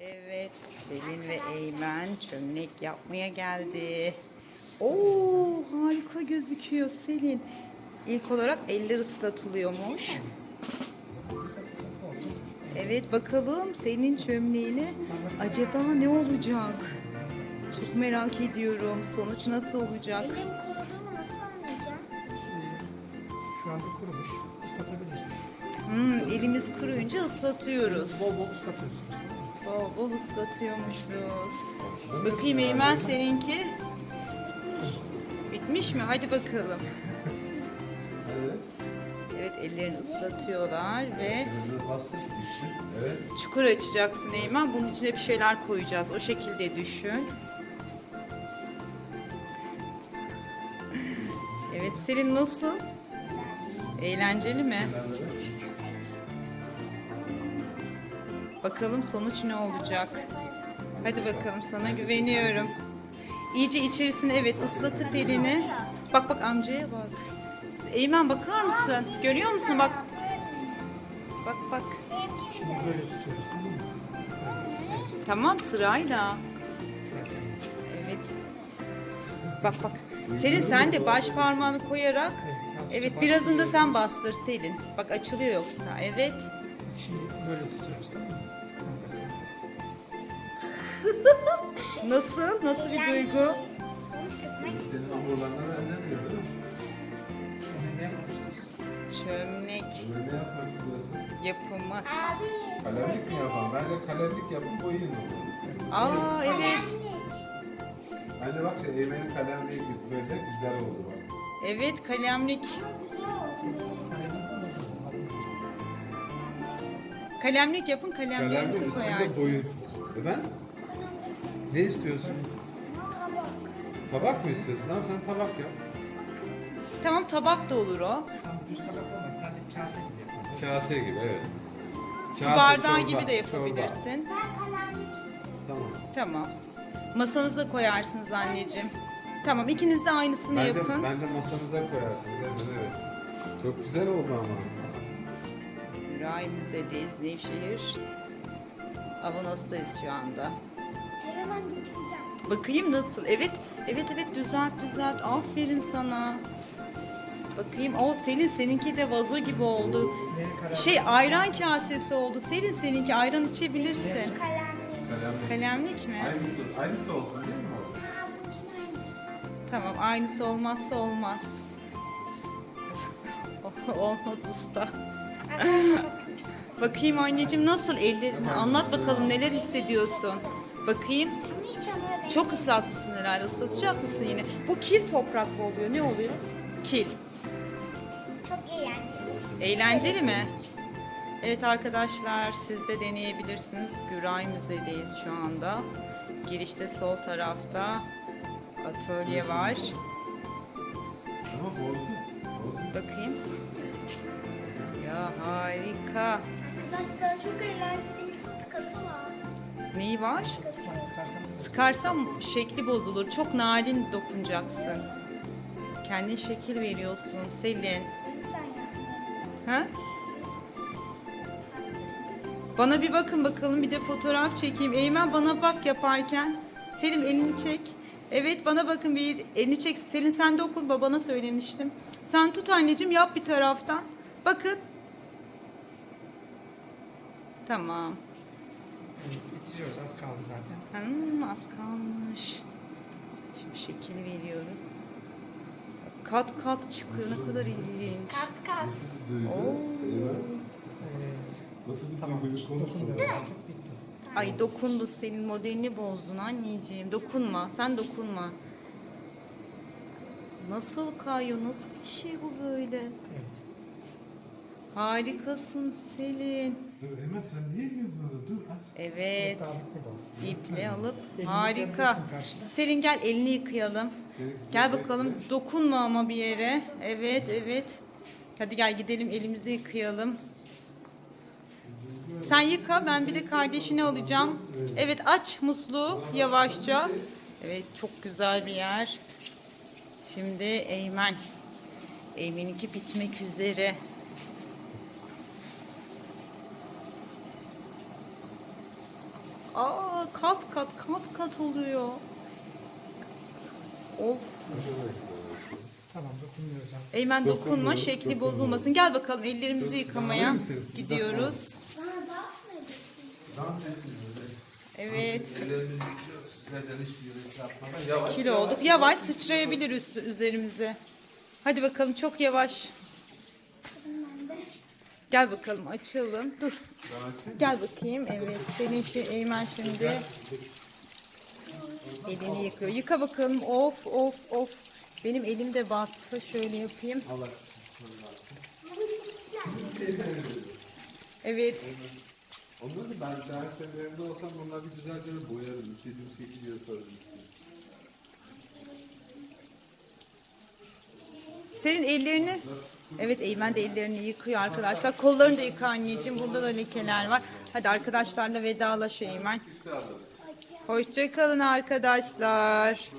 Evet, Selin ve Eymen çömlek yapmaya geldi. Oo, harika gözüküyor Selin. İlk olarak eller ıslatılıyormuş. Evet, bakalım senin çömleğine acaba ne olacak? Çok merak ediyorum. Sonuç nasıl olacak? Elim kuruduğunu nasıl anlayacağım? Şu anda kurumuş. Islatabiliriz. Hmm, elimiz kuruyunca ıslatıyoruz. Bol bol ıslatıyorsunuz. Bol bol ıslatıyormuşuz. Bakayım Eymen seninki. Bitmiş mi? Hadi bakalım. Evet. Evet ellerini ıslatıyorlar ve. Evet. çukur açacaksın Eymen. Bunun içine bir şeyler koyacağız. O şekilde düşün. Evet Selin nasıl? Eğlenceli mi? Bakalım sonuç ne olacak? Hadi bakalım sana güveniyorum. İyice içerisine evet ıslatıp elini. Bak bak amcaya bak. Eymen bakar mısın? Görüyor musun? Bak. Bak bak. Şimdi böyle tutuyoruz tamam mı? Tamam sırayla. Evet. Bak bak. Selin sen de baş parmağını koyarak Evet. birazını da sen bastır Selin. Bak açılıyor yoksa. Evet. Şimdi böyle tutuyoruz tamam mı? Nasıl? Nasıl bir duygu? Senin hamurlarına değil mi? Ne yapmışız? Çömlek Öyle ne yapmak istiyorsun? yapımı. Abi. Kalemlik mi yapalım? Bence kalemlik yapın boyayın onu. Aa evet. Bence bak şey Eymen'in kalemliği gibi böyle güzel oldu bak. Evet kalemlik. Kalemlik yapın Kalemlik kalemlerinizi üstünde koyarsınız. boyun. Efendim? Ne istiyorsun? Tabak mı istiyorsun? Tamam sen tabak yap. Tamam tabak da olur o. Tam düz tabak olmaz. Sadece kase gibi yapalım. Kase gibi evet. Su Kase, bardağı çorba, gibi de çorba. yapabilirsin. Ben kalemlik istiyorum. Tamam. Tamam. Masanıza koyarsınız anneciğim. Tamam ikiniz de aynısını Bence, yapın. bence masanıza koyarsınız. Evet, evet. Çok güzel oldu ama. Ray Müze'deyiz Nevşehir. Avanos'tayız şu anda. Ben götüreceğim. Bakayım nasıl? Evet, evet evet düzelt düzelt. Aferin sana. Bakayım. O Selin seninki de vazo gibi oldu. Şey ayran kasesi oldu. Selin seninki ayran içebilirsin. Kalemlik. Kalemlik. Kalemlik mi? Aynısı, aynısı olsun değil mi. Tamam aynısı olmazsa olmaz. olmaz usta. Bakayım anneciğim nasıl ellerini anlat bakalım neler hissediyorsun. Bakayım. Çok ıslatmışsın herhalde. Islatacak mısın yine? Bu kil toprak mı oluyor? Ne oluyor? Kil. Çok eğlenceli. Eğlenceli mi? Evet arkadaşlar siz de deneyebilirsiniz. Güray Müze'deyiz şu anda. Girişte sol tarafta atölye var. Bakayım. Harika. Arkadaşlar çok eğlenceli. Sıkası var. Neyi var? Sıkarsam şekli bozulur. Çok narin dokunacaksın. Kendin şekil veriyorsun Selin. Ha? Bana bir bakın bakalım bir de fotoğraf çekeyim. Eymen bana bak yaparken. Selim elini çek. Evet bana bakın bir elini çek. Selin sen de okul babana söylemiştim. Sen tut anneciğim yap bir taraftan. Bakın. Tamam. Evet, bitiriyoruz. Az kaldı zaten. Hmm, az kalmış. Şimdi şekil veriyoruz. Kat kat çıkıyor. Ne kadar ilginç. Kat kat. Oo. Evet. Nasıl bir Tamam. Dokundu bitti. Ay dokundu senin modelini bozdun anneciğim. Dokunma sen dokunma. Nasıl kayıyor? Nasıl bir şey bu böyle? Evet. Harikasın Selin. Dur Eymen sen niye gidiyorsun orada? Dur az. Evet. İple alıp Elini harika. yıkayabilirsin karşıda. Selin gel elini yıkayalım. Gel bakalım dokunma ama bir yere. Evet evet. Hadi gel gidelim elimizi yıkayalım. Sen yıka ben bir de kardeşini alacağım. Evet aç musluğu yavaşça. Evet çok güzel bir yer. Şimdi Eymen. Eymen'inki bitmek üzere. Aa kat kat kat kat oluyor. Of. Tamam dokunmuyoruz artık. Eymen dokunma Dokunmuyorum, şekli dokunmuyorum. bozulmasın. Gel bakalım ellerimizi yıkamaya gidiyoruz. Dans etmiyoruz. Evet. Ellerimizi yıkıyoruz. Sizlerden hiçbir yere çarpmadan yavaş. Kilo olduk. Yavaş sıçrayabilir üstü, üzerimize. Hadi bakalım çok yavaş. Gel bakalım açalım. Dur. Gel bakayım. Evet. Senin şey Eymen şimdi elini yıkıyor. Yıka bakalım. Of of of. Benim elim de battı. Şöyle yapayım. Evet. Onları da ben daha seferinde olsam bunları bir güzelce boyarım. İstediğim şekilde yaparım. Senin ellerini Evet Eymen de ellerini yıkıyor arkadaşlar. Kollarını da yıka anneciğim. Burada da lekeler var. Hadi arkadaşlarla vedalaş Eymen. Hoşçakalın arkadaşlar.